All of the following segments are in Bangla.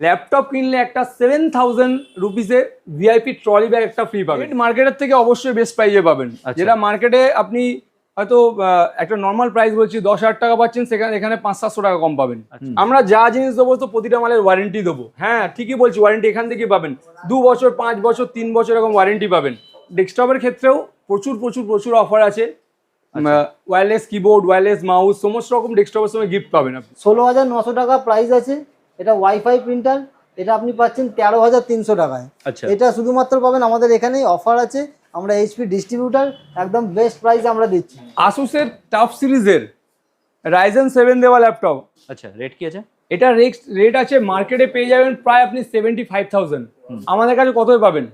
ল্যাপটপ কিনলে একটা সেভেন থাউজেন্ড রুপিসের ভিআইপি ট্রলি ব্যাগ একটা ফ্রি পাবেন। মার্কেটের থেকে অবশ্যই বেস্ট প্রাইজে পাবেন। আচ্ছা। যেটা মার্কেটে আপনি হয়তো একটা নর্মাল প্রাইস বলছি দশ হাজার টাকা পাচ্ছেন সেখানে এখানে পাঁচ সাতশো টাকা কম পাবেন। আচ্ছা। আমরা যা জিনিস দেবো তো প্রতিটা মালের ওয়ারেন্টি দেবো। হ্যাঁ ঠিকই বলছি ওয়ারেন্টি এখান থেকে পাবেন। দু বছর পাঁচ বছর তিন বছর এরকম ওয়ারেন্টি পাবেন। ডেস্কটপের ক্ষেত্রেও প্রচুর প্রচুর প্রচুর অফার আছে। ওয়্যারলেস কিবোর্ড ওয়্যারলেস মাউস সমস্ত রকম ডেস্কটপের সঙ্গে গিফট পাবেন আপনি। ষোলো হাজার নশো টাকা প্রাইস আছে। এটা ওয়াইফাই প্রিন্টার এটা আপনি পাচ্ছেন তেরো হাজার তিনশো টাকায়। আচ্ছা। এটা শুধুমাত্র পাবেন আমাদের এখানেই অফার আছে। আমরা এইচপি ডিস্ট্রিবিউটার একদম বেস্ট প্রাইস আমরা দিচ্ছি। আসুসের টাফ সিরিজের রাইজেন সেভেন দেওয়া ল্যাপটপ আচ্ছা রেট কি আছে? এটা রেক্স রেট আছে মার্কেটে পেয়ে যাবেন প্রায় আপনি সেভেন্টি ফাইভ থাউজেন্ড আমাদের কাছে কতই পাবেন?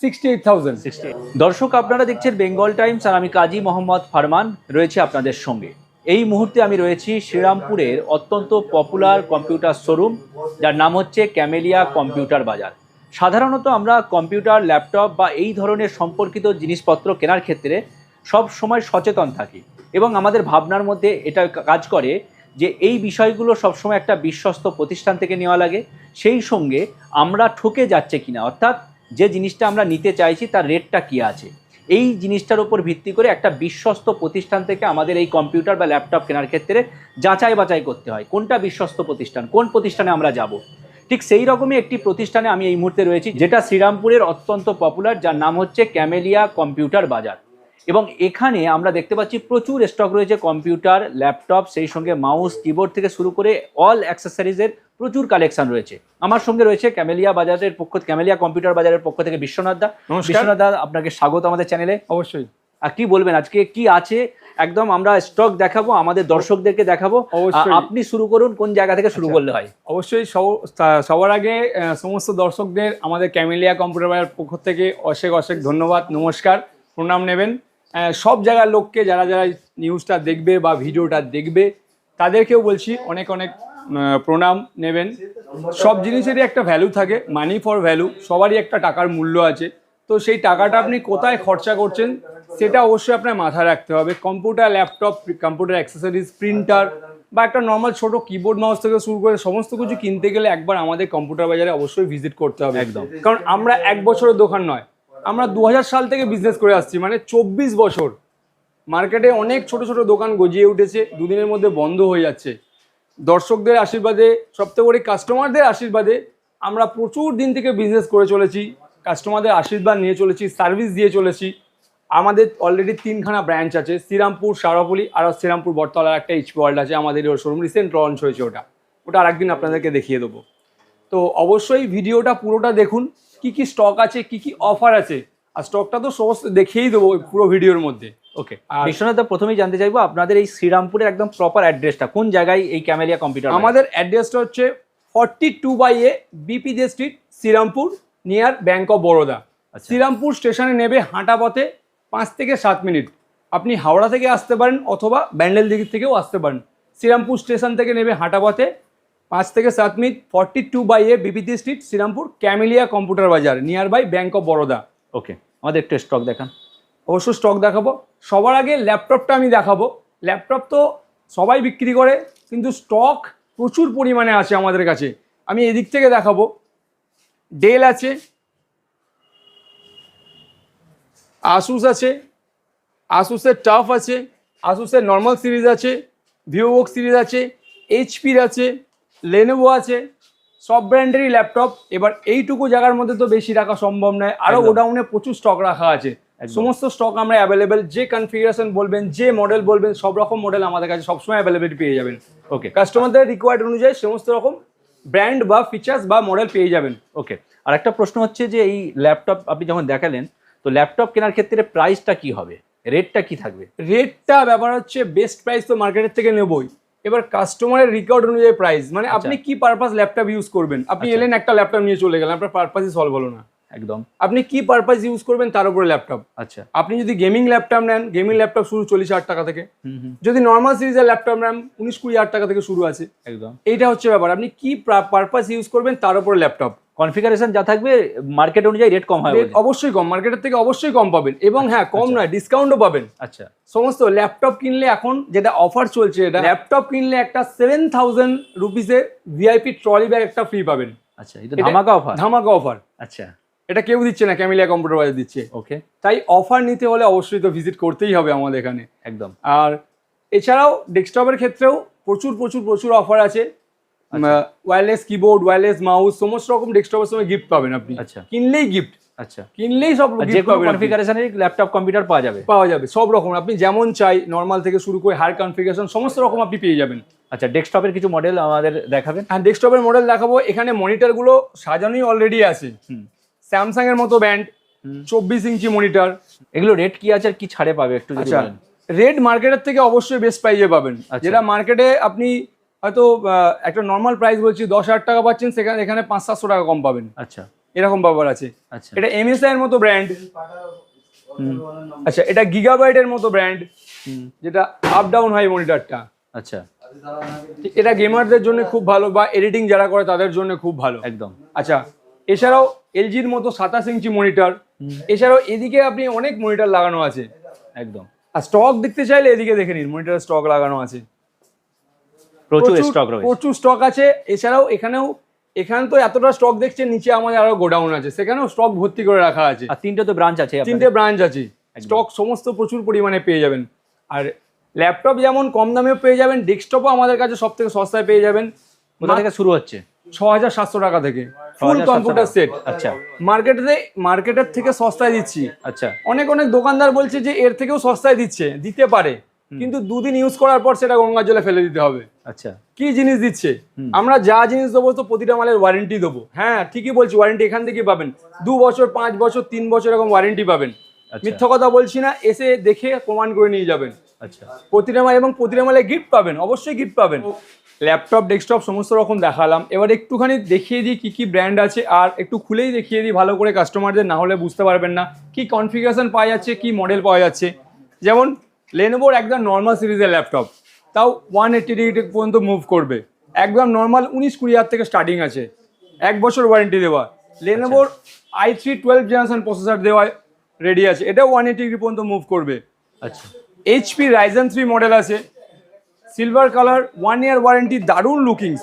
সিক্সটি এইট থাউজেন্ড দর্শক আপনারা দেখছেন বেঙ্গল টাইমস আর আমি কাজী মোহাম্মদ ফারমান রয়েছে আপনাদের সঙ্গে। এই মুহূর্তে আমি রয়েছি শ্রীরামপুরের অত্যন্ত পপুলার কম্পিউটার শোরুম যার নাম হচ্ছে ক্যামেলিয়া কম্পিউটার বাজার সাধারণত আমরা কম্পিউটার ল্যাপটপ বা এই ধরনের সম্পর্কিত জিনিসপত্র কেনার ক্ষেত্রে সব সময় সচেতন থাকি এবং আমাদের ভাবনার মধ্যে এটা কাজ করে যে এই বিষয়গুলো সবসময় একটা বিশ্বস্ত প্রতিষ্ঠান থেকে নেওয়া লাগে। সেই সঙ্গে আমরা ঠকে যাচ্ছে কিনা, অর্থাৎ যে জিনিসটা আমরা নিতে চাইছি তার রেটটা কি আছে? এই জিনিসটার উপর ভিত্তি করে একটা বিশ্বস্ত প্রতিষ্ঠান থেকে আমাদের এই কম্পিউটার বা ল্যাপটপ কেনার ক্ষেত্রে যাচাই বাছাই করতে হয়। কোনটা বিশ্বস্ত প্রতিষ্ঠান? কোন প্রতিষ্ঠানে আমরা যাব? ঠিক সেই রকমই একটি প্রতিষ্ঠানে আমি এই মুহূর্তে রয়েছি, যেটা শ্রীরামপুরের অত্যন্ত পপুলার যার নাম হচ্ছে ক্যামেলিয়া কম্পিউটার বাজার। এবং এখানে আমরা দেখতে পাচ্ছি প্রচুর স্টক রয়েছে কম্পিউটার, ল্যাপটপ, সেই সঙ্গে মাউস কিবোর্ড থেকে শুরু করে অল অ্যাক্সেসরিজের প্রচুর কালেকশন রয়েছে। আমার সঙ্গে রয়েছে ক্যামেলিয়া বাজারের পক্ষ ক্যামেলিয়া কম্পিউটার বাজারের পক্ষ থেকে বিশ্বনাথ দা। বিশ্বনাথ দা আপনাকে স্বাগত আমাদের চ্যানেলে অবশ্যই। আর কি বলবেন আজকে? কি আছে? একদম আমরা স্টক দেখাবো আমাদের দর্শকদেরকে দেখাবো। আপনি শুরু করুন কোন জায়গা থেকে শুরু আচ্ছা। করলে হয়? অবশ্যই সবার আগে সমস্ত দর্শকদের আমাদের ক্যামেলিয়া কম্পিউটার বাজার পক্ষ থেকে অশেক অশেক ধন্যবাদ নমস্কার প্রণাম নেবেন। আহ, সব জায়গার লোককে যারা যারা নিউজটা দেখবে বা ভিডিওটা দেখবে তাদেরকেও বলছি অনেক অনেক প্রণাম নেবেন। সব জিনিসেরই একটা ভ্যালু থাকে মানি ফর ভ্যালু সবারই একটা টাকার মূল্য আছে। তো সেই টাকাটা আপনি কোথায় খরচা করছেন সেটা অবশ্যই আপনার মাথায় রাখতে হবে। Computer laptop computer accessories printer বা একটা নর্মাল ছোট কিবোর্ড মাউস থেকে শুরু করে সমস্ত কিছু কিনতে গেলে একবার আমাদের কম্পিউটার বাজারে অবশ্যই ভিজিট করতে হবে। একদম। কারণ আমরা এক বছরের দোকান নয় আমরা দু হাজার সাল থেকে বিজনেস করে আসছি মানে চব্বিশ বছর। মার্কেটে অনেক ছোট ছোট দোকান গজিয়ে উঠেছে দুদিনের মধ্যে বন্ধ হয়ে যাচ্ছে। দর্শকদের আশীর্বাদে, সবথেকে বড় কাস্টমারদের আশীর্বাদে আমরা প্রচুর দিন থেকে বিজনেস করে চলেছি। কাস্টমারদের আশীর্বাদ নিয়ে চলেছি সার্ভিস দিয়ে চলেছি। আমাদের অলরেডি তিনখানা ব্রাঞ্চ আছে, শ্রীরামপুর সারাপলি আর শ্রীরামপুর বটতলার একটা এইচপি ওয়ার্ল্ড আছে, আমাদের শোরুম রিসেন্ট লঞ্চ হয়েছে ওটা। ওটা আরেকদিন আপনাদেরকে দেখিয়ে দেবো। তো অবশ্যই ভিডিওটা পুরোটা দেখুন, কি কি স্টক আছে, কি কি অফার আছে। আর স্টকটা তো সমস্ত দেখিয়েই দেবো পুরো ভিডিওর মধ্যে। ওকে বিশ্বনাথ দা প্রথমেই জানতে চাইব আপনাদের এই শ্রীরামপুরের একদম প্রপার অ্যাড্রেসটা কোন জায়গায় এই ক্যামেলিয়া কম্পিউটার আমাদের অ্যাড্রেসটা হচ্ছে forty two by A BP De street Srirampur near bank of Baroda. Srirampur স্টেশনে নেবে হাঁটা পথে পাঁচ থেকে সাত মিনিট। আপনি হাওড়া থেকে আসতে পারেন অথবা ব্যান্ডেল দিক থেকেও আসতে পারেন। শ্রীরামপুর স্টেশন থেকে নেবে হাঁটা পথে পাঁচ থেকে সাত minute. Forty two by A বিপিতি street Srirampur Camellia computer Bazaar near by bank of Baroda okay আমাদের একটু স্টক দেখান। অবশ্য স্টক দেখাবো। সবার আগে ল্যাপটপটা আমি দেখাবো। ল্যাপটপ তো সবাই বিক্রি করে কিন্তু স্টক প্রচুর পরিমাণে আছে আমাদের কাছে। আমি এদিক থেকে দেখাবো। ডেল আছে। আসুস আছে। আসুসের টাফ আছে। আসুসের নর্মাল সিরিজ আছে। ভিভোবুক সিরিজ আছে। এইচপির আছে। লেনোভো আছে। সব ব্র্যান্ডেরই ল্যাপটপ। এবার এইটুকু জায়গার মধ্যে তো বেশি রাখা সম্ভব নয়। আরও। গোডাউনে প্রচুর স্টক রাখা আছে। সমস্ত স্টক আমরা অ্যাভেলেবেল যে কনফিগারেশন বলবেন যে মডেল বলবেন সব রকম মডেল আমাদের কাছে সবসময় অ্যাভেলেবেল পেয়ে যাবেন। ওকে কাস্টমারদের রিকোয়ার্ড অনুযায়ী সমস্ত রকম ব্র্যান্ড বা ফিচার্স বা মডেল পেয়ে যাবেন। ওকে আর একটা প্রশ্ন হচ্ছে যে এই ল্যাপটপ আপনি যখন দেখালেন তো ল্যাপটপ কেনার ক্ষেত্রে প্রাইসটা কি হবে? রেটটা কি থাকবে? রেটটা ব্যাপার হচ্ছে বেস্ট প্রাইস তো মার্কেটের থেকে নেবই। এবার কাস্টমারের রিকর্ড অনুযায়ী প্রাইস মানে আপনি কি পারপাস ল্যাপটপ ইউজ করবেন? আপনি আচ্ছা। এলেন একটা ল্যাপটপ নিয়ে চলে গেলেন আপনার পারপাসই সলভ হলো না। একদম। আপনি কি পারপাস ইউজ করবেন তার উপরে ল্যাপটপ আচ্ছা। আপনি যদি গেমিং ল্যাপটপ নেন গেমিং ল্যাপটপ শুরু চল্লিশ হাজার টাকা থেকে। যদি নর্মাল সিরিজের ল্যাপটপ নেন উনিশ কুড়ি হাজার টাকা থেকে শুরু আছে। একদম। এইটা হচ্ছে ব্যাপার। আপনি কি পারপাস ইউজ করবেন তার উপরে ল্যাপটপ কনফিগারেশন যা থাকবে মার্কেট অনুযায়ী রেট কম বলছেন। অবশ্যই কম। মার্কেটের থেকে অবশ্যই কম পাবেন। এবং হ্যাঁ কম নয় ডিসকাউন্টও পাবেন। আচ্ছা। সমস্ত ল্যাপটপ কিনলে এখন যেটা অফার চলছে এটা ল্যাপটপ কিনলে একটা সেভেন থাউজেন্ড রুপিসের ভিআইপি ট্রলি ব্যাগ একটা ফ্রি পাবেন। আচ্ছা এটা ধামাকা অফার ধামাকা অফার আচ্ছা। এটা কেউ দিচ্ছে না ক্যামিলিয়া কম্পিউটার বাজার দিচ্ছে। ওকে তাই অফার নিতে হলে অবশ্যই তো ভিজিট করতেই হবে আমাদের এখানে। একদম। আর এছাড়াও ডেস্কটপের ক্ষেত্রেও প্রচুর প্রচুর প্রচুর অফার আছে। ওয়্যারলেস কিবোর্ড ওয়্যারলেস মাউস সমস্ত রকম ডেস্কটপের সময় গিফট পাবেন আপনি। আচ্ছা। কিনলেই গিফট আচ্ছা। কিনলেই সব যে কোনো। কনফিগারেশনের ল্যাপটপ কম্পিউটার পাওয়া যাবে। পাওয়া যাবে সব রকম। আপনি যেমন চাই নর্মাল থেকে শুরু করে হায়ার কনফিগারেশন সমস্ত রকম আপনি পেয়ে যাবেন। আচ্ছা ডেস্কটপের কিছু মডেল আমাদের দেখাবেন? আর ডেস্কটপের মডেল দেখাবো। এখানে মনিটরগুলো সাজানোই অলরেডি আছে। স্যামসাং এর মতো ব্যান্ড চব্বিশ ইঞ্চি মনিটর। এগুলো রেট কি আছে আর কি ছাড়ে পাবে একটু আচ্ছা রেড মার্কেটের থেকে অবশ্যই বেস্ট প্রাইজে পাবেন। আচ্ছা। যেটা মার্কেটে আপনি হয়তো একটা নর্মাল প্রাইস বলছি দশ হাজার টাকা পাচ্ছেন সেখানে এখানে পাঁচ সাতশো টাকা কম পাবেন। আচ্ছা। এরকম ব্যাপার আছে। আচ্ছা। এটা এমএসআই এর মতো ব্র্যান্ড আচ্ছা এটা গিগাবাইটের মতো ব্র্যান্ড হুম, যেটা আপ ডাউন হয় মনিটরটা। আচ্ছা। এটা গেমারদের জন্য খুব ভালো বা এডিটিং যারা করে তাদের জন্য খুব ভালো। একদম। আচ্ছা এছাড়াও এলজির মতো সাতাশ ইঞ্চি মনিটর এছাড়াও এদিকে আপনি অনেক মনিটর লাগানো আছে। একদম। আর স্টক দেখতে চাইলে এদিকে দেখে নিন মনিটরের স্টক লাগানো আছে। প্রচুর স্টক রয়েছে। প্রচুর স্টক আছে। এছাড়াও এখানেও এখানে তো এতটা স্টক দেখছেন নিচে আমাদের আরও গোডাউন আছে। সেখানেও স্টক ভর্তি করে রাখা আছে। আর তিনটে তো ব্রাঞ্চ আছে তিনটে ব্রাঞ্চ আছে। স্টক সমস্ত প্রচুর পরিমাণে পেয়ে যাবেন। আর ল্যাপটপ যেমন কম দামেও পেয়ে যাবেন ডেস্কটপও আমাদের কাছে সব থেকে সস্তায় পেয়ে যাবেন। কোথা থেকে শুরু হচ্ছে? ছ হাজার সাতশো টাকা থেকে। ফুল কম্পিউটার সেট আচ্ছা। মার্কেটে মার্কেটের থেকে সস্তায় দিচ্ছি। আচ্ছা। অনেক অনেক দোকানদার বলছে যে এর থেকেও সস্তায় দিচ্ছে দিতে পারে। কিন্তু দুদিন ইউজ করার পর সেটা গঙ্গার জলে ফেলে দিতে হবে। আচ্ছা। কি জিনিস দিচ্ছে? আমরা যা জিনিস দেবো তো প্রতিটা মালের ওয়ারেন্টি দেবো। হ্যাঁ ঠিকই বলছি ওয়ারেন্টি এখান থেকে পাবেন। দু বছর পাঁচ বছর তিন বছর এরকম ওয়ারেন্টি পাবেন। আচ্ছা। মিথ্যা কথা বলছি না এসে দেখে প্রমাণ করে নিয়ে যাবেন। আচ্ছা। প্রতিটা মাল এবং প্রতিটা মালে গিফট পাবেন অবশ্যই গিফট পাবেন। ল্যাপটপ ডেস্কটপ সমস্ত রকম দেখালাম। এবার একটুখানি দেখিয়ে দিই কী কী ব্র্যান্ড আছে আর একটু খুলেই দেখিয়ে দিই ভালো করে কাস্টমারদের না হলে বুঝতে পারবেন না কি কনফিগারেশন পাওয়া যাচ্ছে কি মডেল পাওয়া যাচ্ছে। যেমন লেনোভোর একদম নর্মাল সিরিজের ল্যাপটপ তাও ওয়ান এইটি ডিগ্রি পর্যন্ত মুভ করবে। একদম নর্মাল উনিশ কুড়ি হাজার থেকে স্টার্টিং আছে এক বছর ওয়ারেন্টি দেওয়া। লেনোভোর i three twelve generation processor দেওয়া রেডি আছে এটাও ওয়ান এইটি ডিগ্রি পর্যন্ত মুভ করবে। আচ্ছা। এইচপি রাইজেন থ্রি মডেল আছে silver colour one year warranty দারুণ লুকিংস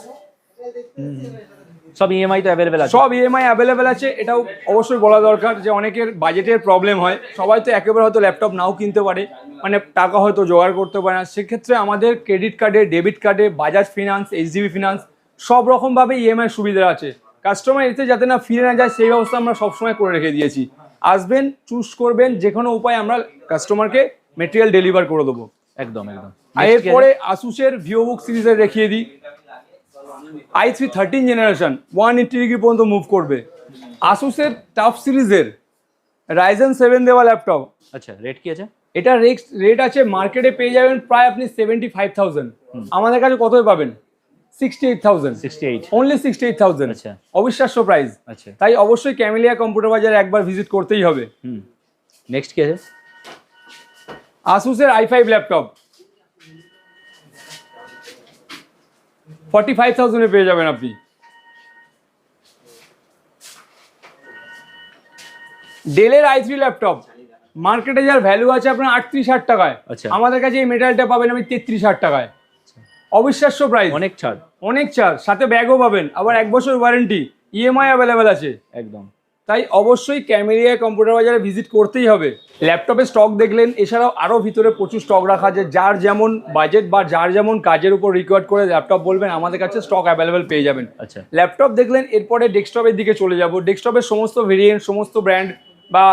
সব ইএমআই তো অ্যাভেলেবেল আছে। সব ইএমআই অ্যাভেলেবেল আছে। এটাও অবশ্যই বলা দরকার যে অনেকের বাজেটের প্রবলেম হয়। সবাই তো একেবারে হয়তো ল্যাপটপ নাও কিনতে পারে। মানে টাকা হয়তো জোগাড় করতে পারে না। সেক্ষেত্রে আমাদের ক্রেডিট কার্ডে ডেবিট কার্ডে বাজাজ ফিনান্স এইচডিবি ফিনান্স সব রকমভাবে ইএমআই সুবিধা আছে। কাস্টমার এতে যাতে না ফিরে না যায় সেই ব্যবস্থা আমরা সবসময় করে রেখে দিয়েছি। আসবেন চুজ করবেন যে কোনো উপায় আমরা কাস্টমারকে মেটেরিয়াল ডেলিভার করে দেবো। একদম একদম। আর এরপরে আসুসের ভিওবুক সিরিজের দেখিয়ে দিই। I three thirteen generation one eighty degree পর্যন্ত মুভ করবে। আসুসের টাফ সিরিজের রাইজেন সেভেন দেওয়া ল্যাপটপ আচ্ছা রেট কি আছে? এটা রেট রেট আছে মার্কেটে পেয়ে যাবেন প্রায় আপনি সেভেন্টি ফাইভ থাউজেন্ড আমাদের কাছে কতই পাবেন? Sixty eight thousand sixty eight only sixty eight thousand আচ্ছা। অবিশ্বাস্য প্রাইস আচ্ছা। তাই অবশ্যই ক্যামেলিয়া কম্পিউটার বাজারে একবার ভিজিট করতেই হবে। নেক্সট কি আছে? আসুসের i five laptop forty five থাউজেন্ডে পেয়ে যাবেন আপনি। ডেলের আই থ্রি ল্যাপটপ মার্কেটে যার ভ্যালু আছে আপনার আটত্রিশ হাজার টাকায়। আচ্ছা। আমাদের কাছে এই মেটালটা পাবেন আমি তেত্রিশ হাজার টাকায়। অবিশ্বাস্য প্রাইস অনেক ছাড়। অনেক ছাড়। সাথে ব্যাগও পাবেন। আবার এক বছর ওয়ারেন্টি ইএমআই অ্যাভেলেবেল আছে। একদম। তাই অবশ্যই ক্যামেরিয়া কম্পিউটার বাজারে ভিজিট করতেই হবে। ল্যাপটপে স্টক দেখলেন এছাড়াও আরও ভিতরে প্রচুর স্টক রাখা আছে। যার যেমন বাজেট বা যার যেমন কাজের উপর রিকোয়ার্ড করে ল্যাপটপ বলবেন আমাদের কাছে স্টক অ্যাভেলেবেল পেয়ে যাবেন। আচ্ছা। ল্যাপটপ দেখলেন এরপরে ডেস্কটপের দিকে চলে যাব। ডেস্কটপের সমস্ত ভেরিয়েন্ট সমস্ত ব্র্যান্ড বা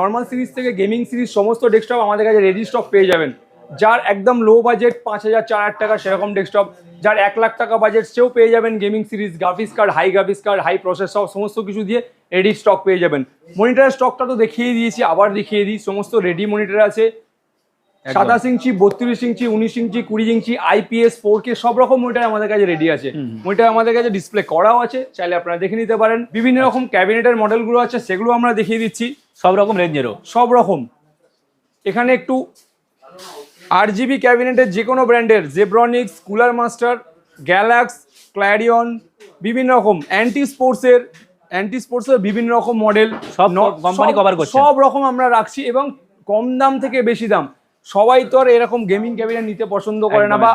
নর্মাল সিরিজ থেকে গেমিং সিরিজ সমস্ত ডেস্কটপ আমাদের কাছে রেডি স্টক পেয়ে যাবেন। যার একদম লো বাজেট পাঁচ হাজার চার হাজার টাকা সেরকম ডেস্কটপ যার এক লাখ টাকা বাজেট সেও পেয়ে যাবেন gaming series graphics card high graphics card high processor সমস্ত কিছু দিয়ে রেডি স্টক পেয়ে যাবেন। মনিটরের স্টকটা তো দেখিয়ে দিয়েছি আবার দেখিয়ে দিই সমস্ত রেডি মনিটর আছে। সাতাশ ইঞ্চি বত্রিশ ইঞ্চি উনিশ ইঞ্চি কুড়ি ইঞ্চি আইপিএস ফোর কে সব রকম মনিটর আমাদের কাছে রেডি আছে। মনিটর আমাদের কাছে ডিসপ্লে করাও আছে চাইলে আপনারা দেখে নিতে পারেন। বিভিন্ন রকম ক্যাবিনেটের মডেলগুলো আছে সেগুলো আমরা দেখিয়ে দিচ্ছি। সব রকম রেঞ্জেরও সব রকম। এখানে একটু আট জিবি ক্যাবিনেটের যে কোনো ব্র্যান্ডের Zebronics Cooler Master Galax Clarion বিভিন্ন রকম অ্যান্টি স্পোর্টসের অ্যান্টি স্পোর্টসের বিভিন্ন রকম মডেল সব কোম্পানি কভার করছে। সব রকম আমরা রাখছি এবং কম দাম থেকে বেশি দাম সবাই তো আর এরকম গেমিং ক্যাবিনেট নিতে পছন্দ করে না বা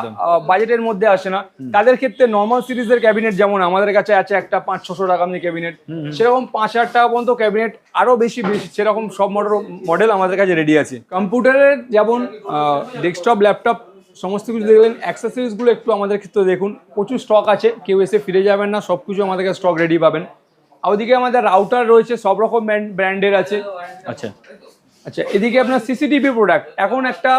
বাজেটের মধ্যে আসে না। তাদের ক্ষেত্রে নর্মাল সিরিজের ক্যাবিনেট যেমন আমাদের কাছে আছে একটা পাঁচ ছশো টাকা আপনি ক্যাবিনেট সেরকম পাঁচ হাজার টাকা পর্যন্ত ক্যাবিনেট আরও বেশি বেশি সেরকম সব মডেল মডেল আমাদের কাছে রেডি আছে। কম্পিউটারের যেমন ডেস্কটপ ল্যাপটপ সমস্ত কিছু দেখলেন অ্যাক্সেসরিজগুলো একটু আমাদের ক্ষেত্রে দেখুন। প্রচুর স্টক আছে কেউ এসে ফিরে যাবেন না সব কিছু আমাদের কাছে স্টক রেডি পাবেন। আর ওদিকে আমাদের রাউটার রয়েছে সব রকম ব্র্যান্ডের আছে। আচ্ছা। আচ্ছা এদিকে আপনার সিসিটিভি প্রোডাক্ট এখন একটা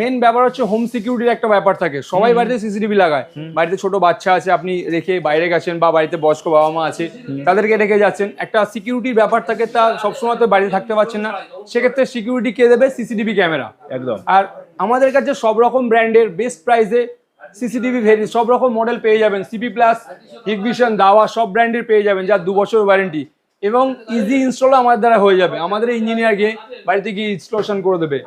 মেন ব্যাপার হচ্ছে হোম সিকিউরিটির একটা ব্যাপার থাকে। সবাই বাড়িতে সিসিটিভি লাগায়। বাড়িতে ছোট বাচ্চা আছে আপনি রেখে বাইরে গেছেন বা বাড়িতে বয়স্ক বাবা মা আছে তাদেরকে রেখে যাচ্ছেন। একটা সিকিউরিটির ব্যাপার থাকে তা সবসময় তো বাড়িতে থাকতে পারছেন না। সেক্ষেত্রে সিকিউরিটি কে দেবে? সিসিটিভি ক্যামেরা একদম। আর আমাদের কাছে সব রকম ব্র্যান্ডের বেস্ট প্রাইসে সিসিটিভি ভেরি সব রকম মডেল পেয়ে যাবেন। সিপি প্লাস হিগভিশন দাওয়া সব ব্র্যান্ডের পেয়ে যাবেন যার দু বছর ওয়ারেন্টি এবং ইজি ইনস্টলও আমাদের দ্বারা হয়ে যাবে। আমাদের ইঞ্জিনিয়ার গিয়ে বাড়িতে গিয়ে ইনস্টলেশন করে দেবে।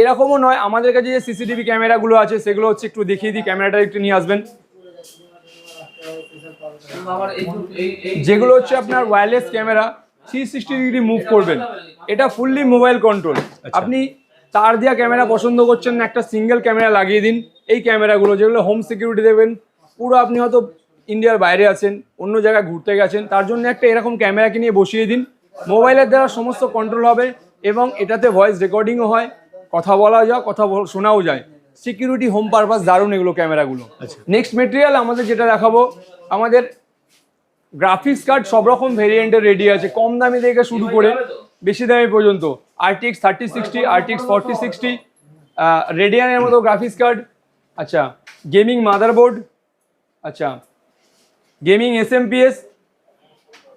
এরকমও নয় আমাদের কাছে যে সিসিটিভি ক্যামেরাগুলো আছে সেগুলো হচ্ছে একটু দেখিয়ে দিই ক্যামেরাটা একটু নিয়ে আসবেন। যেগুলো হচ্ছে আপনার wireless camera three sixty degree move করবেন। এটা ফুললি মোবাইল কন্ট্রোল আপনি তার দেওয়া ক্যামেরা পছন্দ করছেন না একটা সিঙ্গেল ক্যামেরা লাগিয়ে দিন। এই ক্যামেরাগুলো যেগুলো হোম সিকিউরিটি দেবেন পুরো আপনি হয়তো ইন্ডিয়ার বাইরে আছেন অন্য জায়গায় ঘুরতে গেছেন তার জন্য একটা এরকম ক্যামেরাকে নিয়ে বসিয়ে দিন। মোবাইলের দ্বারা সমস্ত কন্ট্রোল হবে এবং এটাতে ভয়েস রেকর্ডিংও হয় কথা বলা যায় কথা শোনাও যায়। সিকিউরিটি হোম পারপাস দারুণ এগুলো ক্যামেরাগুলো। নেক্সট মেটেরিয়াল আমাদের যেটা দেখাবো আমাদের গ্রাফিক্স কার্ড সব রকম ভেরিয়েন্টের রেডি আছে কম দামি থেকে শুরু করে বেশি দামি পর্যন্ত। RTX thirty sixty RTX forty sixty রেডিয়ানের মতো গ্রাফিক্স কার্ড আচ্ছা গেমিং মাদারবোর্ড আচ্ছা গেমিং এসএমপিএস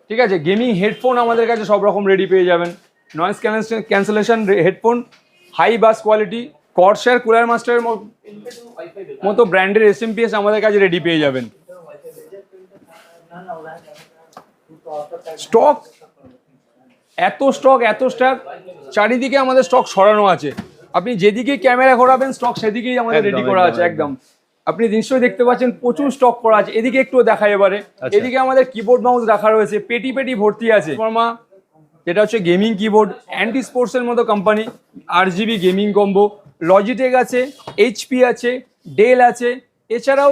ঠিক আছে? গেমিং হেডফোন আমাদের কাছে সব রকম রেডি পেয়ে যাবেন। Noise cancellation headphone high bass quality Corsair cooler মাস্টারের মতো ব্র্যান্ডের এসএমপিএস আমাদের কাছে রেডি পেয়ে যাবেন। স্টক এত স্টক এত স্টক চারিদিকে আমাদের স্টক সরানো আছে। আপনি যেদিকে ক্যামেরা ঘোরাবেন স্টক সেদিকেই আমাদের রেডি করা আছে একদম। আপনি নিশ্চয়ই দেখতে পাচ্ছেন প্রচুর স্টক করা আছে। এদিকে একটু দেখা এবারে। আচ্ছা। এদিকে আমাদের কিবোর্ড মাউস রাখা রয়েছে। পেটি পেটি ভর্তি আছে। ফর্মা যেটা হচ্ছে গেমিং কিবোর্ড অ্যান্টি স্পোর্টসের মতো company RGB gaming combo Logitech আছে এইচপি আছে ডেল আছে। এছাড়াও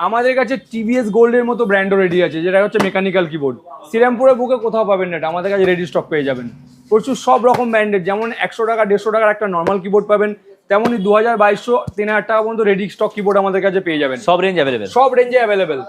আমাদের কাছে টিভিএস গোল্ডের মতো ব্র্যান্ডও রেডি আছে যেটা হচ্ছে মেকানিক্যাল কিবোর্ড শ্রীরামপুরের বুকে কোথাও পাবেন না এটা। আমাদের কাছে রেডি স্টক পেয়ে যাবেন। প্রচুর সব রকম ব্র্যান্ডের যেমন একশো টাকা দেড়শো টাকার একটা নর্মাল কিবোর্ড পাবেন। তেমনই দু হাজার বাইশশো তিন হাজার টাকা পর্যন্ত রেডি স্টক কিবোর্ড আমাদের কাছে পেয়ে যাবেন। সব রেঞ্জ অ্যাভেলেবেল সব রেঞ্জে অ্যাভেলেবেল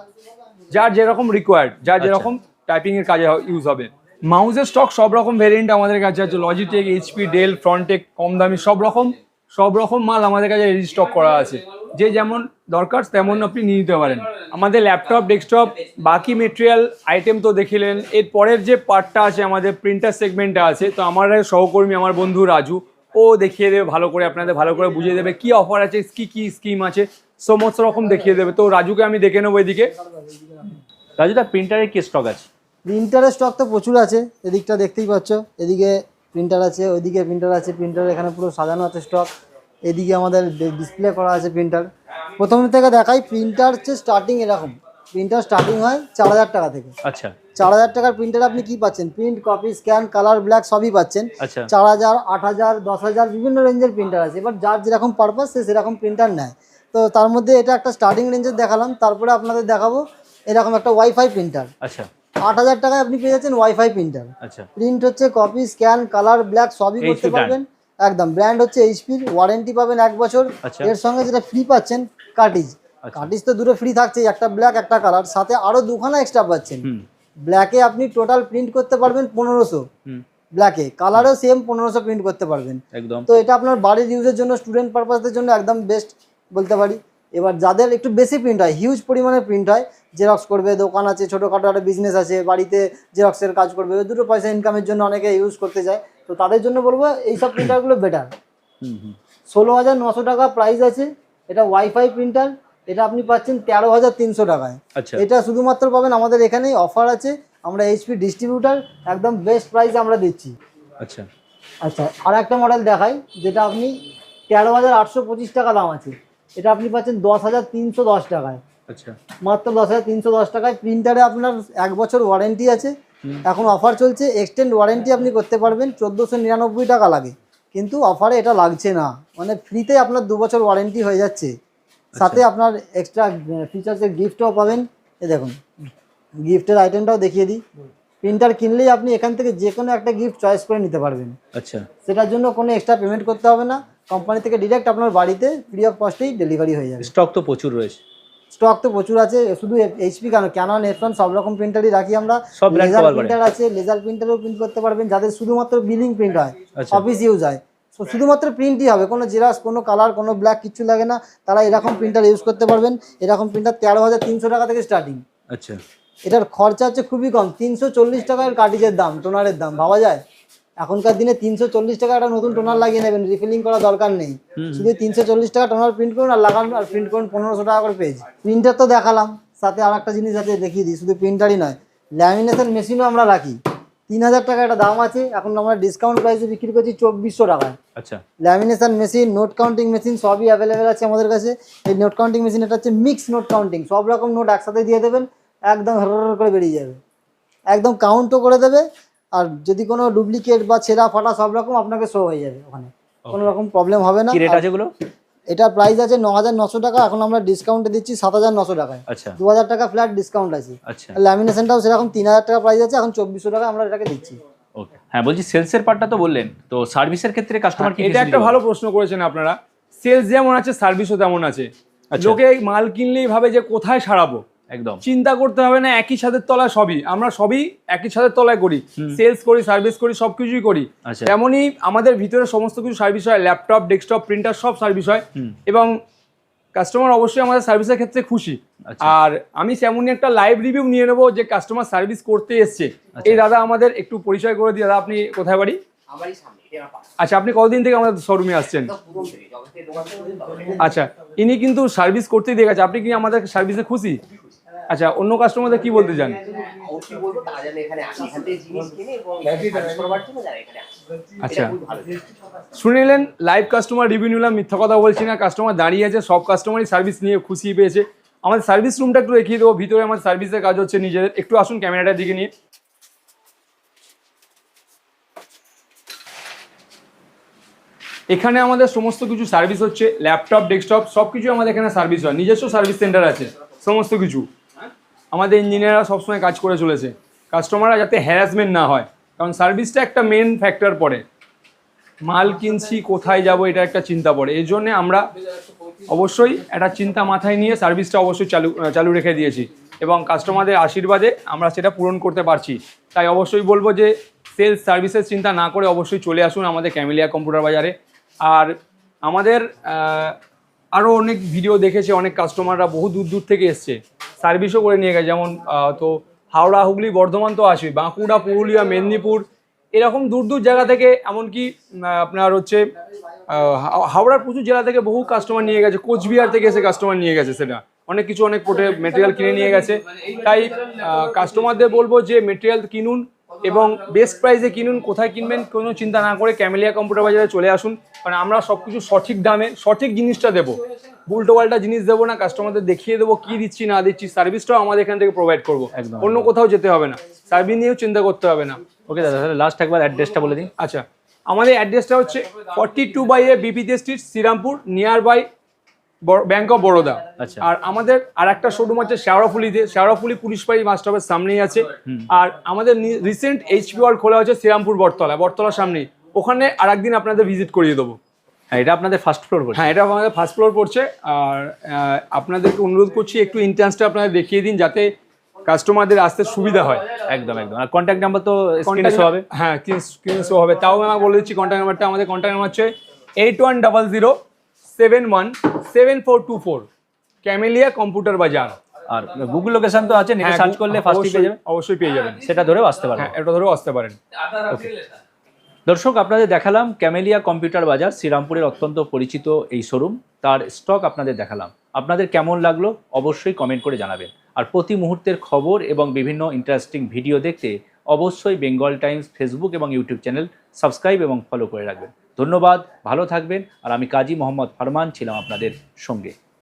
যার যেরকম রিকোয়ার্ড যার আচ্ছা। যেরকম টাইপিং এর কাজে ইউজ হবে। মাউসের স্টক সব রকম ভেরিয়েন্ট আমাদের কাছে আছে লজিটেক এইচপি ডেল ফ্রন্টেক কম দামি সব রকম সব রকম মাল আমাদের কাছে রেডি স্টক করা আছে। যে যেমন দরকার তেমন আপনি নিয়ে নিতে পারেন। আমাদের ল্যাপটপ ডেস্কটপ বাকি মেটেরিয়াল আইটেম তো দেখিলেন। এর পরের যে পার্টটা আছে আমাদের প্রিন্টার সেগমেন্টটা আছে তো আমার সহকর্মী আমার বন্ধু রাজু ও দেখিয়ে দেবে, ভালো করে আপনাদের ভালো করে বুঝিয়ে দেবে কি অফার আছে, কি কি স্কিম আছে, সমস্ত রকম দেখিয়ে দেবে। তো রাজুকে আমি দেখে নেব এদিকে। রাজুদা প্রিন্টারের কি স্টক আছে? প্রিন্টারের স্টক তো প্রচুর আছে, এদিকটা দেখতেই পাচ্ছ। এদিকে প্রিন্টার আছে, ওইদিকে প্রিন্টার আছে প্রিন্টার এখানে পুরো সাজানো আছে স্টক এদিকে আমাদের ডিসপ্লে করা আছে প্রিন্টার প্রথম থেকে দেখাই প্রিন্টার হচ্ছে স্টার্টিং এরকম। প্রিন্টার স্টার্টিং হয় চার হাজার টাকা থেকে। আচ্ছা। চার হাজার টাকার প্রিন্টার আপনি কি পাচ্ছেন? Print copy scan colour black সবই পাচ্ছেন। আচ্ছা। চার হাজার আট হাজার দশ হাজার বিভিন্ন রেঞ্জের প্রিন্টার আছে। এবার যার যেরকম পারপাস সে সেরকম প্রিন্টার নেয়। তো তার মধ্যে এটা একটা স্টার্টিং রেঞ্জের দেখালাম। তারপরে আপনাদের দেখাবো এরকম একটা ওয়াইফাই প্রিন্টার আচ্ছা। আট হাজার টাকায় আপনি পেয়ে যাচ্ছেন ওয়াইফাই প্রিন্টার আচ্ছা। প্রিন্ট হচ্ছে কপি স্ক্যান কালার ব্ল্যাক সবই করতে পারবেন। একদম। ব্র্যান্ড হচ্ছে এইচপির ওয়ারেন্টি পাবেন এক বছর। আচ্ছা। এর সঙ্গে যেটা ফ্রি পাচ্ছেন কাটিজ আচ্ছা। কাটিজ তো দূরে ফ্রি থাকছেই একটা ব্ল্যাক একটা কালার সাথে আরও দুখানা এক্সট্রা পাচ্ছেন। ব্ল্যাকে আপনি টোটাল প্রিন্ট করতে পারবেন পনেরোশো। হুম। ব্ল্যাকে কালারও সেম পনেরোশো প্রিন্ট করতে পারবেন। একদম। তো এটা আপনার বাড়ির ইউজের জন্য স্টুডেন্ট পারপাসদের জন্য একদম বেস্ট বলতে পারি। এবার যাদের একটু বেশি প্রিন্ট হয় হিউজ পরিমাণে প্রিন্ট হয় জেরক্স করবে দোকান আছে ছোটোখাটো একটা বিজনেস আছে বাড়িতে জেরক্সের কাজ করবে দুটো পয়সা ইনকামের জন্য অনেকে ইউজ করতে যায়। তো তাদের জন্য বলব এইসব প্রিন্টারগুলো বেটার ষোলো হাজার নশো টাকা প্রাইস আছে এটা ওয়াইফাই প্রিন্টার এটা আপনি পাচ্ছেন তেরো হাজার তিনশো টাকায়। আচ্ছা। এটা শুধুমাত্র পাবেন আমাদের এখানেই অফার আছে। আমরা এইচপি ডিস্ট্রিবিউটার একদম বেস্ট প্রাইসে আমরা দিচ্ছি। আচ্ছা। আচ্ছা আর একটা মডেল দেখাই যেটা আপনি তেরো হাজার আটশো পঁচিশ টাকা দাম আছে। এটা আপনি পাচ্ছেন দশ হাজার তিনশো দশ টাকায়। আচ্ছা। মাত্র দশ হাজার তিনশো দশ টাকায়। প্রিন্টারে আপনার এক বছর ওয়ারেন্টি আছে। এখন অফার চলছে এক্সটেন্ড ওয়ারেন্টি আপনি করতে পারবেন চোদ্দোশো নিরানব্বই টাকা লাগে। কিন্তু অফারে এটা লাগছে না। মানে ফ্রিতে আপনার দু বছর ওয়ারেন্টি হয়ে যাচ্ছে। সাথে আপনার এক্সট্রা ফিচার্সের গিফটও পাবেন। এ দেখুন গিফটের আইটেমটাও দেখিয়ে দিই। প্রিন্টার কিনলেই আপনি এখান থেকে যে কোনো একটা গিফট চয়েস করে নিতে পারবেন। আচ্ছা। সেটার জন্য কোনো এক্সট্রা পেমেন্ট করতে হবে না। কোম্পানি থেকে ডিরেক্ট আপনার বাড়িতে ফ্রি অফ কস্টেই ডেলিভারি হয়ে যাবে। স্টক তো প্রচুর রয়েছে। স্টক তো প্রচুর আছে শুধু এইচপি কেন? ক্যানন এফরন সব রকম প্রিন্টারই রাখি আমরা। সব লেজার প্রিন্টার আছে লেজার প্রিন্টারও প্রিন্ট করতে পারবেন যাদের শুধুমাত্র বিলিং প্রিন্ট হয় আচ্ছা। অফিস ইউজ হয়। So, শুধুমাত্র প্রিন্টই হবে। কোনো জেরাক্স কোনো কালার কোনো ব্ল্যাক কিছু লাগে না। তারা এরকম প্রিন্টার ইউজ করতে পারবেন। এরকম প্রিন্টার তেরো হাজার তিনশো টাকা থেকে স্টার্টিং আচ্ছা। এটার খরচা হচ্ছে খুবই কম। তিনশো চল্লিশ টাকার কার্টিজের দাম টোনারের দাম ভাবা যায়? এখনকার দিনে তিনশো চল্লিশ টাকা একটা নতুন টোনার লাগিয়ে নেবেন। রিফিলিং করা দরকার নেই। শুধু তিনশো চল্লিশ টাকা টোনার প্রিন্ট করুন আর লাগান আর প্রিন্ট করুন পনেরোশো টাকা করে পেজ প্রিন্টার তো দেখালাম। সাথে আর একটা জিনিস আছে দেখিয়ে দিই। শুধু প্রিন্টারই নয়। ল্যামিনেশন মেশিনও আমরা রাখি। তিন হাজার টাকা একটা দাম আছে এখন আমরা ডিসকাউন্ট প্রাইসে বিক্রি করছি চব্বিশশো টাকায়। আচ্ছা। Lamination machine note counting machine সবই অ্যাভেলেবেল আছে আমাদের কাছে। এই নোট কাউন্টিং মেশিন এটা হচ্ছে মিক্স নোট কাউন্টিং সব রকম নোট একসাথে দিয়ে দেবেন একদম হর করে বেরিয়ে যাবে। একদম কাউন্টও করে দেবে আর যদি কোনো ডুপ্লিকেট বা ছেঁড়া ফাটা সব রকম আপনাকে শো হয়ে যাবে ওখানে। কোনো রকম প্রবলেম হবে না। রেট আছে এটা প্রাইস আছে ন হাজার নশো টাকা এখন আমরা ডিসকাউন্টে দিচ্ছি সাত হাজার নশো টাকায়। আচ্ছা। দু হাজার টাকা ফ্ল্যাট ডিসকাউন্ট আছে। আচ্ছা। ল্যামিনেশনটাও সেরকম তিন হাজার টাকা প্রাইস আছে এখন চব্বিশশো টাকা আমরা এটাকে দিচ্ছি। ওকে হ্যাঁ বলছি সেলসের পার্টটা তো বললেন তো সার্ভিসের ক্ষেত্রে কাস্টমার কি এটা একটা ভালো প্রশ্ন করেছেন আপনারা। সেলস যেমন আছে সার্ভিসও তেমন আছে। আচ্ছা। লোকে মাল কিনলেই ভাবে যে কোথায় সারাবো। একদম। চিন্তা করতে হবে না একই ছাদের তলায় সবই। আমরা সবই একই ছাদের তলায় করি। সেলস করি সার্ভিস করি সব কিছুই করি। আচ্ছা। তেমনই আমাদের ভিতরে সমস্ত কিছু সার্ভিস হয় ল্যাপটপ ডেস্কটপ প্রিন্টার সব সার্ভিস হয়। এবং কাস্টমার অবশ্যই আমাদের সার্ভিসের ক্ষেত্রে খুশি। আচ্ছা। আর আমি তেমনই একটা লাইভ রিভিউ নিয়ে নেব যে কাস্টমার সার্ভিস করতে এসছে। আচ্ছা। এই দাদা আমাদের একটু পরিচয় করে দিয়ে দাদা আপনি কোথায় বাড়ি? আমারই সামনে এটা আমার পাশে। আচ্ছা আপনি কতদিন থেকে আমাদের শোরুমে আসছেন? আচ্ছা ইনি কিন্তু সার্ভিস করতেই দেখে আপনি কি আমাদের সার্ভিসে খুশি। আচ্ছা অন্য কাস্টমারদের কি বলতে চান? আচ্ছা। শুনে নিলেন লাইভ কাস্টমার রিভিউ নিলাম মিথ্যা কথা বলছি না কাস্টমার দাঁড়িয়ে আছে সব কাস্টমারই সার্ভিস নিয়ে খুশি পেয়েছে। আমাদের সার্ভিস রুমটা একটু দেখিয়ে দেবো ভিতরে আমার সার্ভিসের কাজ হচ্ছে নিজেদের। একটু আসুন ক্যামেরাটার দিকে নিয়ে। এখানে আমাদের সমস্ত কিছু সার্ভিস হচ্ছে ল্যাপটপ ডেস্কটপ সব কিছু আমাদের এখানে সার্ভিস হয়। নিজস্ব সার্ভিস সেন্টার আছে সমস্ত কিছু। আমাদের ইঞ্জিনিয়াররা সবসময় কাজ করে চলেছে। কাস্টমাররা যাতে হ্যারাসমেন্ট না হয়, কারণ সার্ভিসটা একটা মেন ফ্যাক্টর পড়ে। মাল কিনছি, কোথায় যাব, এটা একটা চিন্তা পড়ে। এই জন্যে আমরা অবশ্যই একটা চিন্তা মাথায় নিয়ে সার্ভিসটা অবশ্যই চালু চালু রেখে দিয়েছি। এবং কাস্টমারদের আশীর্বাদে আমরা সেটা পূরণ করতে পারছি। তাই অবশ্যই বলব যে সেলস সার্ভিসের চিন্তা না করে অবশ্যই চলে আসুন আমাদের ক্যামেলিয়া কম্পিউটার বাজারে আর আমাদের আরও অনেক ভিডিও দেখেছে, অনেক কাস্টমাররা বহু দূর দূর থেকে এসছে। সার্ভিসও করে নিয়ে গেছে, যেমন তো হাওড়া, হুগলি, বর্ধমান তো আসবে বাঁকুড়া, পুরুলিয়া, মেদিনীপুর, এরকম দূর দূর জায়গা থেকে, এমনকি আপনার হচ্ছে হাওড়ার প্রচুর জেলা থেকে বহু কাস্টমার নিয়ে গেছে, কোচবিহার থেকে এসে কাস্টমার নিয়ে গেছে, সেটা। অনেক কিছু, অনেক পোটে মেটেরিয়াল কিনে নিয়ে গেছে। তাই কাস্টমারদের বলব যে মেটেরিয়াল কিনুন এবং বেস্ট প্রাইসে কিনুন কোথায় কিনবেন কোনো চিন্তা না করে ক্যামেলিয়া কম্পিউটার বাজারে চলে আসুন। কারণ আমরা সব কিছু সঠিক দামে সঠিক জিনিসটা দেবো। উল্টো পাল্টা জিনিস দেবো না কাস্টমারদের দেখিয়ে দেবো কি দিচ্ছি না দিচ্ছি সার্ভিসটাও আমাদের এখান থেকে প্রোভাইড করব। একদম, অন্য কোথাও যেতে হবে না। সার্ভিস নিয়েও চিন্তা করতে হবে না। ওকে দাদা তাহলে লাস্ট একবার অ্যাড্রেসটা বলে দিন আচ্ছা আমাদের অ্যাড্রেসটা হচ্ছে forty two by A বিপিতে street Shrirampur near by bank of Baroda আচ্ছা। আর আমাদের আর একটা শোরুম আছে শেওড়াফুলিতে শেওড়াফুলি পুলিশ বাড়ি মাস্ট অফের সামনেই আছে। আর আমাদের রিসেন্ট এইচপি ওয়ার্ড খোলা হচ্ছে শ্রীরামপুর বটতলা বটতলার সামনেই। ওখানে আর একদিন আপনাদের ভিজিট করিয়ে দেবো। হ্যাঁ এটা আপনাদের ফার্স্ট ফ্লোর হ্যাঁ এটা আমাদের ফার্স্ট ফ্লোর পড়ছে আর আপনাদেরকে অনুরোধ করছি একটু ইন্টারেন্সটা আপনাদের দেখিয়ে দিন যাতে কাস্টমারদের আসতে সুবিধা হয়। একদম একদম। আর কন্ট্যাক্ট নাম্বার তো স্ক্রিনে শো হবে। হ্যাঁ স্ক্রিনে শো হবে। তাও আমি বলে দিচ্ছি কন্ট্যাক্ট নাম্বারটা আমাদের কন্ট্যাক্ট নাম্বার হচ্ছে eight one double zero seven one seven four two four Camellia computer Bazaar আর গুগল লোকেশন তো আছে নেটে হ্যাঁ, সার্চ করলে ফার্স্টই পেয়ে যাবেন। অবশ্যই পেয়ে যাবেন। সেটা ধরেও আসতে পারেন হ্যাঁ এটা ধরেও আসতে পারেন। দর্শক আপনাদের দেখালাম ক্যামেলিয়া কম্পিউটার বাজার শ্রীরামপুরের অত্যন্ত পরিচিত এই শোরুম তার স্টক আপনাদের দেখালাম। আপনাদের কেমন লাগল অবশ্যই কমেন্ট করে জানাবেন। আর প্রতি মুহূর্তের খবর এবং বিভিন্ন ইন্টারেস্টিং ভিডিও দেখতে অবশ্যই বেঙ্গল টাইমস ফেসবুক এবং ইউটিউব চ্যানেল সাবস্ক্রাইব এবং ফলো করে রাখবেন। ধন্যবাদ ভালো থাকবেন। আর আমি কাজী মোহাম্মদ ফারমান ছিলাম আপনাদের সঙ্গে।